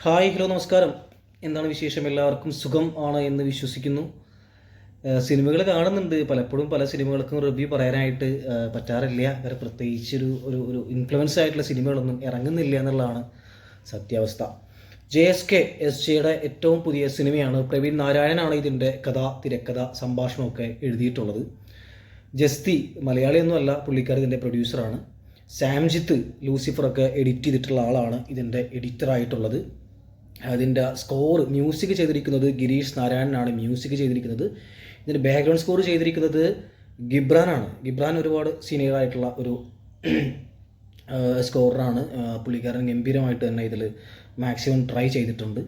Hi hello നമസ്കാരം. എന്താണ് വിശേഷം? എല്ലാവർക്കും സുഖം ആണ് എന്ന് വിശ്വസിക്കുന്നു. സിനിമകൾ കാണുന്നുണ്ട്. പലപ്പോഴും പല സിനിമകൾക്കും റിവ്യൂ പറയാനായിട്ട് പറ്റാറില്ല. വേറെ പ്രത്യേകിച്ചൊരു ഒരു ഒരു ഇൻഫ്ലുവൻസ് ആയിട്ടുള്ള സിനിമകളൊന്നും ഇറങ്ങുന്നില്ല എന്നുള്ളതാണ് സത്യാവസ്ഥ. ജെ എസ് കെ എസ് ജെയുടെ ഏറ്റവും പുതിയ സിനിമയാണ്. പ്രവീൺ നാരായണനാണ് ഇതിന്റെ കഥ തിരക്കഥ സംഭാഷണമൊക്കെ എഴുതിയിട്ടുള്ളത്. ജസ്തി മലയാളിയൊന്നുമല്ല പുള്ളിക്കാർ ഇതിന്റെ പ്രൊഡ്യൂസറാണ് സാംജിത്ത് ലൂസിഫറൊക്കെ എഡിറ്റ് ചെയ്തിട്ടുള്ള ആളാണ് ഇതിന്റെ എഡിറ്ററായിട്ടുള്ളത് അതിന്റെ സ്കോർ മ്യൂസിക് ചെയ്തിരിക്കുന്നത് ഗിരീഷ് നാരായണനാണ് മ്യൂസിക് ചെയ്തിരിക്കുന്നത്. ഇതിന്റെ ബാക്ക്ഗ്രൗണ്ട് സ്കോർ ചെയ്തിരിക്കുന്നത് ഗിബ്രാനാണ്. ഗിബ്രാൻ ഒരുപാട് സീനിയർ ആയിട്ടുള്ള ഒരു സ്കോറാണ് പുള്ളിക്കാരൻ ഗംഭീരമായിട്ട് തന്നെ ഇതിൽ മാക്സിമം ട്രൈ ചെയ്തിട്ടുണ്ട്.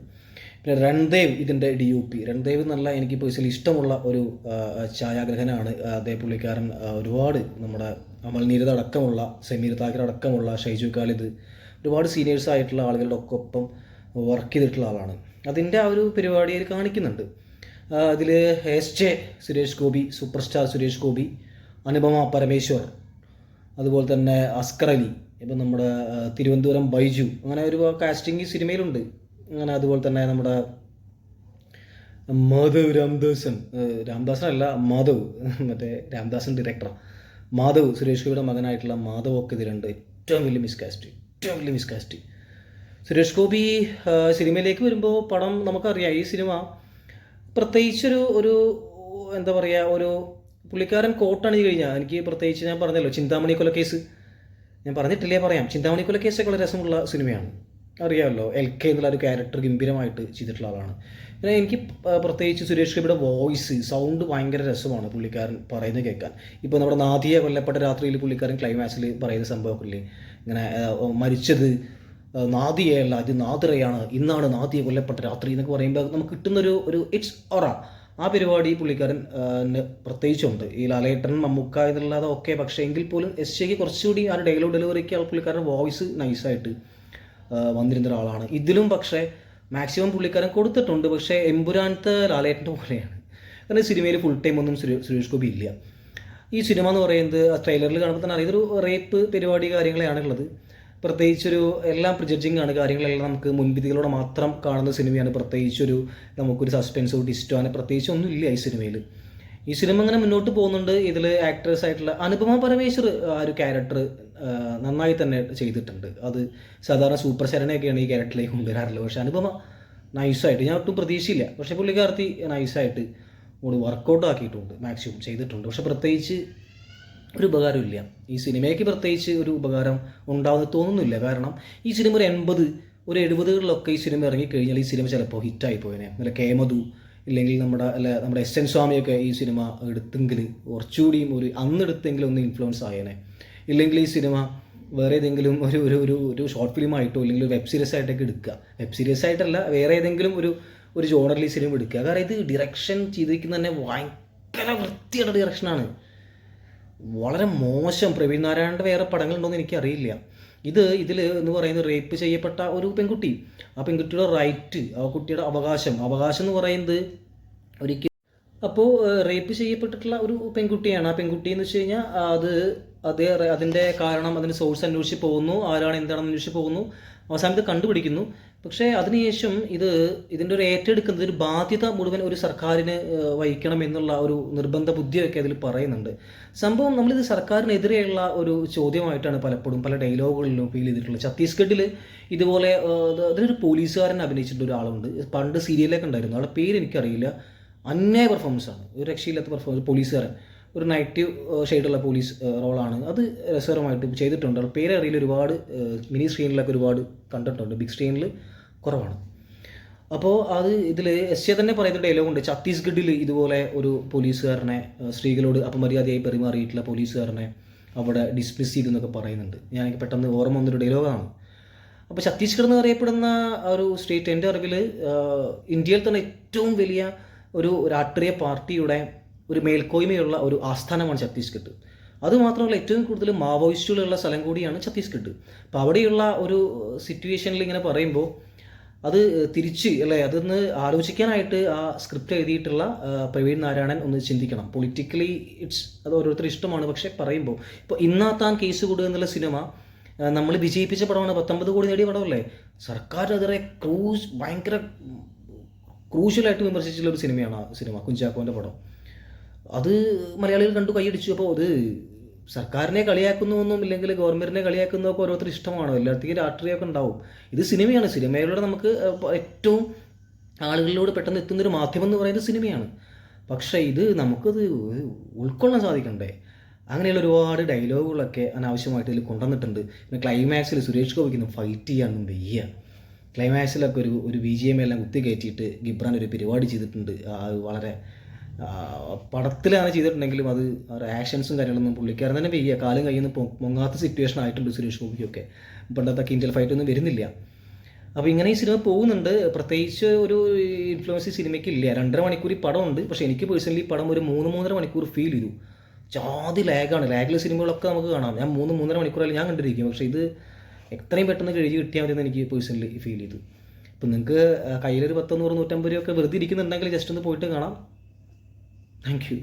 പിന്നെ രൺദേവ് ഇതിന്റെ ഡി യു പി രൺദേവ് നല്ല എനിക്ക് പേഴ്സണലി ഇഷ്ടമുള്ള ഒരു ഛായാഗ്രഹനാണ്. അതേ പുള്ളിക്കാരൻ ഒരുപാട് നമ്മുടെ അമൽ നീരത അടക്കമുള്ള സമീർ താക്കർ അടക്കമുള്ള ഷൈജു ഖാലിദ് ഒരുപാട് സീനിയേഴ്സ് ആയിട്ടുള്ള ആളുകളുടെ ഒക്കെ ഒപ്പം വർക്ക് ചെയ്തിട്ടുള്ള ആളാണ്. അതിന്റെ ആ ഒരു പരിപാടി കാണിക്കുന്നുണ്ട്. അതിൽ S J Suresh Gopi super star Suresh Gopi Anupama Parameswar അതുപോലെ തന്നെ അസ്കർ അലി ഇപ്പം നമ്മുടെ തിരുവനന്തപുരം ബൈജു അങ്ങനെ ഒരു കാസ്റ്റിംഗ് സിനിമയിലുണ്ട്. അങ്ങനെ അതുപോലെ തന്നെ നമ്മുടെ മാധവ് രാംദാസൻ രാംദാസൻ അല്ല മാധവ് മറ്റേ രാംദാസൻ ഡയറക്ടറാണ് മാധവ് സുരേഷ് ഗോപിയുടെ മകനായിട്ടുള്ള മാധവ് ഒക്കെ ഇതിലുണ്ട്. ഏറ്റവും വലിയ മിസ്കാസ്റ്റ് ഏറ്റവും വലിയ മിസ്കാസ്റ്റ് സുരേഷ് ഗോപി സിനിമയിലേക്ക് വരുമ്പോൾ പടം നമുക്കറിയാം. ഈ സിനിമ പ്രത്യേകിച്ചൊരു ഒരു എന്താ പറയുക ഒരു പുള്ളിക്കാരൻ കോട്ടണി കഴിഞ്ഞാൽ എനിക്ക് പ്രത്യേകിച്ച് ഞാൻ പറഞ്ഞല്ലോ ചിന്താമണി കൊലക്കേസ്. ഞാൻ പറഞ്ഞിട്ടില്ലേ പറയാം ചിന്താമണി കൊലക്കേസൊക്കെ വളരെ രസമുള്ള സിനിമയാണ്. അറിയാമല്ലോ എൽ കെ എന്നുള്ള ഒരു ക്യാരക്ടർ ഗംഭീരമായിട്ട് ചെയ്തിട്ടുള്ള ആളാണ്. പിന്നെ എനിക്ക് പ്രത്യേകിച്ച് സുരേഷ് ഗോപിയുടെ വോയിസ് സൗണ്ട് ഭയങ്കര രസമാണ് പുള്ളിക്കാരൻ പറയുന്നത് കേൾക്കാൻ. ഇപ്പോൾ നമ്മുടെ നാദിയെ കൊല്ലപ്പെട്ട രാത്രിയിൽ പുള്ളിക്കാരൻ ക്ലൈമാക്സിൽ പറയുന്ന സംഭവമൊക്കെ ഇല്ലേ? ഇങ്ങനെ മരിച്ചത് നാദിയയല്ല ഇത് നാദിറയാണ്. ഇന്നാണ് നാദിയ കൊല്ലപ്പെട്ട രാത്രി എന്നൊക്കെ പറയുമ്പോൾ നമുക്ക് കിട്ടുന്നൊരു ഒരു ഇറ്റ്സ് ഒറ ആ പരിപാടി പുള്ളിക്കാരൻ പ്രത്യേകിച്ചുണ്ട്. ഈ ലാലേട്ടൻ മമ്മൂക്ക എന്നുള്ളത് ഓക്കെ പക്ഷേ എങ്കിൽ പോലും എസ് ജിക്ക് കുറച്ചുകൂടി ആ ഡയലോഗ് ഡെലിവറിക്ക് ആ പുള്ളിക്കാരൻ വോയിസ് നൈസായിട്ട് വന്നിരുന്ന ഒരാളാണ്. ഇതിലും പക്ഷേ മാക്സിമം പുള്ളിക്കാരൻ കൊടുത്തിട്ടുണ്ട്. പക്ഷേ എമ്പുരാനത്തെ ലാലേട്ടന്റെ പോലെയാണ്. കാരണം സിനിമയിൽ ഫുൾ ടൈം ഒന്നും സുരേഷ് ഗോപി ഇല്ല. ഈ സിനിമ എന്ന് പറയുന്നത് ആ ട്രെയിലറിൽ കാണുമ്പോൾ തന്നെ അറിയാം. ഇതൊരു റേപ്പ് പരിപാടി കാര്യങ്ങളെയാണ് ഉള്ളത് പ്രത്യേകിച്ചൊരു എല്ലാം പ്രിജഡ്ജിങ് ആണ്. കാര്യങ്ങളെല്ലാം നമുക്ക് മുൻവിധികളോടെ മാത്രം കാണുന്ന സിനിമയാണ്. പ്രത്യേകിച്ചൊരു നമുക്കൊരു സസ്പെൻസോ ഡിസ്റ്റോ അങ്ങനെ പ്രത്യേകിച്ച് ഒന്നും ഇല്ല ഈ സിനിമയിൽ ഈ സിനിമ ഇങ്ങനെ മുന്നോട്ട് പോകുന്നുണ്ട്. ഇതിൽ ആക്ട്രസ് ആയിട്ടുള്ള അനുപമ പരമേശ്വർ ആ ഒരു ക്യാരക്ടർ നന്നായി തന്നെ ചെയ്തിട്ടുണ്ട്. അത് സാധാരണ സൂപ്പർ ശരണയൊക്കെയാണ് ഈ ക്യാരക്ടറിലേക്ക് കൊണ്ടുവരാറുള്ളത്. പക്ഷേ അനുപമ നൈസായിട്ട് ഞാൻ ഒട്ടും പ്രതീക്ഷയില്ല പക്ഷേ പുള്ളിക്കാർത്തി നൈസായിട്ട് കൂടി വർക്കൗട്ട് ആക്കിയിട്ടുണ്ട് മാക്സിമം ചെയ്തിട്ടുണ്ട്. പക്ഷെ പ്രത്യേകിച്ച് ഒരു ഉപകാരമില്ല ഈ സിനിമയ്ക്ക് പ്രത്യേകിച്ച് ഒരു ഉപകാരം ഉണ്ടാവുമെന്ന് തോന്നുന്നില്ല. കാരണം ഈ സിനിമ ഒരു എൺപത് ഒരു എഴുപതുകളിലൊക്കെ ഈ സിനിമ ഇറങ്ങിക്കഴിഞ്ഞാൽ ഈ സിനിമ ചിലപ്പോൾ ഹിറ്റായി പോയനെ. നല്ല കേമതു ഇല്ലെങ്കിൽ നമ്മുടെ അല്ല നമ്മുടെ എസ് എൻ സ്വാമിയൊക്കെ ഈ സിനിമ എടുത്തെങ്കിൽ കുറച്ചുകൂടിയും ഒരു അന്നെടുത്തെങ്കിലും ഒന്ന് ഇൻഫ്ലുവൻസ് ആയേനെ. ഇല്ലെങ്കിൽ ഈ സിനിമ വേറെ ഏതെങ്കിലും ഒരു ഒരു ഒരു ഒരു ഷോർട്ട് ഫിലിം ആയിട്ടോ അല്ലെങ്കിൽ വെബ് സീരീസ് ആയിട്ടൊക്കെ എടുക്കുക. വെബ് സീരീസ് ആയിട്ടല്ല വേറെ ഏതെങ്കിലും ഒരു ഒരു ജോണറിൽ സിനിമ എടുക്കുക. കാരണം ഇത് ഡിറക്ഷൻ ചെയ്തിരിക്കുന്ന തന്നെ ഭയങ്കര വൃത്തിയുടെ ഡിറക്ഷനാണ് വളരെ മോശം പ്രവീൺ നാരായണന്റെ വേറെ പടങ്ങളുണ്ടോയെന്ന് എനിക്കറിയില്ല. ഇത് ഇതിൽ എന്ന് പറയുന്നത് റേപ്പ് ചെയ്യപ്പെട്ട ഒരു പെൺകുട്ടി. ആ പെൺകുട്ടിയുടെ റൈറ്റ് ആ കുട്ടിയുടെ അവകാശം. അവകാശം എന്ന് പറയുന്നത് ഒരിക്കലും അപ്പോൾ റേപ്പ് ചെയ്യപ്പെട്ടിട്ടുള്ള ഒരു പെൺകുട്ടിയാണ്. ആ പെൺകുട്ടി എന്ന് വെച്ച് കഴിഞ്ഞാൽ അത് അത് അതിന്റെ കാരണം അതിന്റെ സോഴ്സ് അന്വേഷിച്ച് പോകുന്നു. ആരാണ് എന്താണെന്ന് അന്വേഷിച്ച് പോകുന്നു. അവസാനം ഇത് കണ്ടുപിടിക്കുന്നു. പക്ഷേ അതിനുശേഷം ഇത് ഇതിന്റെ ഒരു ഏറ്റെടുക്കുന്നത് ഒരു ബാധ്യത മുഴുവൻ ഒരു സർക്കാരിന് വഹിക്കണം എന്നുള്ള ഒരു നിർബന്ധ ബുദ്ധിയൊക്കെ അതിൽ പറയുന്നുണ്ട്. സംഭവം നമ്മളിത് സർക്കാരിനെതിരെയുള്ള ഒരു ചോദ്യമായിട്ടാണ് പലപ്പോഴും പല ഡയലോഗുകളിലും ഫീൽ ചെയ്തിട്ടുള്ളത്. ഛത്തീസ്ഗഡിൽ ഇതുപോലെ അതിനൊരു പോലീസുകാരൻ അഭിനയിച്ചിട്ട് ഒരാളുണ്ട്. പണ്ട് സീരിയലൊക്കെ ഉണ്ടായിരുന്നു. ആളുടെ പേര് എനിക്കറിയില്ല അന്യായ പെർഫോമൻസ് ആണ്. ഒരു രക്ഷയില്ലാത്ത പെർഫോമൻസ് പോലീസുകാരൻ. ഒരു നെഗറ്റീവ് ഷെയ്ഡുള്ള പോലീസ് റോളാണ് അത് രസകരമായിട്ട് ചെയ്തിട്ടുണ്ട്. ആളുടെ പേര് അറിയില്ല ഒരുപാട് മിനി സ്ക്രീനിലൊക്കെ ഒരുപാട് കണ്ടിട്ടുണ്ട്. ബിഗ് സ്ക്രീനിൽ കുറവാണ്. അപ്പോൾ അത് ഇതിൽ എസ് എ തന്നെ പറയുന്ന ഡയലോഗ് ഉണ്ട്. ഛത്തീസ്ഗഡിൽ ഇതുപോലെ ഒരു പോലീസുകാരനെ സ്ത്രീകളോട് അപമര്യാദയായി പെരുമാറിയിട്ടുള്ള പോലീസുകാരനെ അവിടെ ഡിസ്മിസ് ചെയ്തു എന്നൊക്കെ പറയുന്നുണ്ട്. ഞാൻ പെട്ടെന്ന് ഓർമ്മ വന്നൊരു ഡയലോഗാണ് അപ്പോൾ ഛത്തീസ്ഗഡ് എന്ന് അറിയപ്പെടുന്ന ഒരു സ്റ്റേറ്റ് എന്റെ അറിവിൽ ഇന്ത്യയിൽ തന്നെ ഏറ്റവും വലിയ ഒരു രാഷ്ട്രീയ പാർട്ടിയുടെ ഒരു മേൽക്കോയ്മയുള്ള ഒരു ആസ്ഥാനമാണ് ഛത്തീസ്ഗഡ്. അതുമാത്രമല്ല ഏറ്റവും കൂടുതൽ മാവോയിസ്റ്റുകളുള്ള സ്ഥലം കൂടിയാണ് ഛത്തീസ്ഗഡ്. അപ്പോൾ അവിടെയുള്ള ഒരു സിറ്റുവേഷനിൽ ഇങ്ങനെ പറയുമ്പോൾ അത് തിരിച്ച് അല്ലേ അതൊന്ന് ആലോചിക്കാനായിട്ട് ആ സ്ക്രിപ്റ്റ് എഴുതിയിട്ടുള്ള പ്രവീൺ നാരായണൻ ഒന്ന് ചിന്തിക്കണം. പൊളിറ്റിക്കലി ഇറ്റ്സ് അത് ഓരോരുത്തർ ഇഷ്ടമാണ്. പക്ഷേ പറയുമ്പോൾ ഇപ്പോൾ ഇന്നാത്താൻ കേസ് കൂടുക എന്നുള്ള സിനിമ നമ്മൾ വിജയിപ്പിച്ച പടമാണ് പത്തൊമ്പത് കോടി നേടിയ പടമല്ലേ? സർക്കാരിനെതിരെ ക്രൂസ് ഭയങ്കര ക്രൂഷ്യലായിട്ട് വിമർശിച്ചിട്ടുള്ള ഒരു സിനിമയാണ് ആ സിനിമ കുഞ്ചാക്കോന്റെ പടം. അത് മലയാളികൾ കണ്ടു കൈയടിച്ചു. അപ്പോൾ അത് സർക്കാരിനെ കളിയാക്കുന്നു ഒന്നും ഇല്ലെങ്കിൽ ഗവൺമെന്റിനെ കളിയാക്കുന്ന ഒക്കെ ഓരോരുത്തർ ഇഷ്ടമാണോ? എല്ലായിടത്തേക്കും രാഷ്ട്രീയമൊക്കെ ഉണ്ടാവും. ഇത് സിനിമയാണ്. സിനിമയിലൂടെ നമുക്ക് ഏറ്റവും ആളുകളിലൂടെ പെട്ടെന്ന് എത്തുന്ന ഒരു മാധ്യമം എന്ന് പറയുന്നത് സിനിമയാണ്. പക്ഷേ ഇത് നമുക്കത് ഉൾക്കൊള്ളാൻ സാധിക്കണ്ടേ? അങ്ങനെയുള്ള ഒരുപാട് ഡയലോഗുകളൊക്കെ അനാവശ്യമായിട്ട് ഇതിൽ കൊണ്ടുവന്നിട്ടുണ്ട്. പിന്നെ ക്ലൈമാക്സിൽ സുരേഷ് ഗോപിക്കൊന്നും ഫൈറ്റ് ചെയ്യാനൊന്നും വയ്യ. ക്ലൈമാക്സിലൊക്കെ ഒരു ഒരു ബി ജി എം എല്ലാം കുത്തി കയറ്റിയിട്ട് ഗിബ്രാൻ ഒരു പരിപാടി ചെയ്തിട്ടുണ്ട്. വളരെ പടത്തിലാണ് ചെയ്തിട്ടുണ്ടെങ്കിലും അത് ആക്ഷൻസും കാര്യങ്ങളൊന്നും പുള്ളിക്കാരൻ തന്നെ വയ്യ. കാലും പൊ- പൊങ്ങാത്ത സിറ്റുവേഷൻ ആയിട്ടുണ്ട് സുരേഷ് ഗോപിക്കൊക്കെ പണ്ടത്തെ കിൻഡൽ ഫൈറ്റ് ഒന്നും വരുന്നില്ല. അപ്പോൾ ഇങ്ങനെ ഈ സിനിമ പോകുന്നുണ്ട്. പ്രത്യേകിച്ച് ഒരു ഇൻഫ്ലുവൻസ് സിനിമയ്ക്ക് ഇല്ല. രണ്ടര മണിക്കൂർ ഈ പടമുണ്ട്. പക്ഷേ എനിക്ക് പേഴ്സണലി ഈ പടം ഒരു മൂന്ന് മൂന്നര മണിക്കൂർ ഫീൽ ചെയ്തു. ജാതി ലാഗാണ് ലാഗിലെ സിനിമകളൊക്കെ നമുക്ക് കാണാം. ഞാൻ മൂന്ന് മൂന്നര മണിക്കൂറായാലും ഞാൻ കണ്ടിരിക്കും പക്ഷേ ഇത് എത്രയും പെട്ടെന്ന് കഴിഞ്ഞ് കിട്ടിയാൽ മതി എന്ന് എനിക്ക് പേഴ്സണലി ഫീൽ ചെയ്തു. ഇപ്പം നിങ്ങൾക്ക് കയ്യിലൊരു പത്തോ നൂറ് നൂറ്റമ്പത് രൂപയൊക്കെ വെറുതെ ഇരിക്കുന്നുണ്ടെങ്കിൽ ജസ്റ്റ് ഒന്ന് പോയിട്ട് കാണാം. Thank you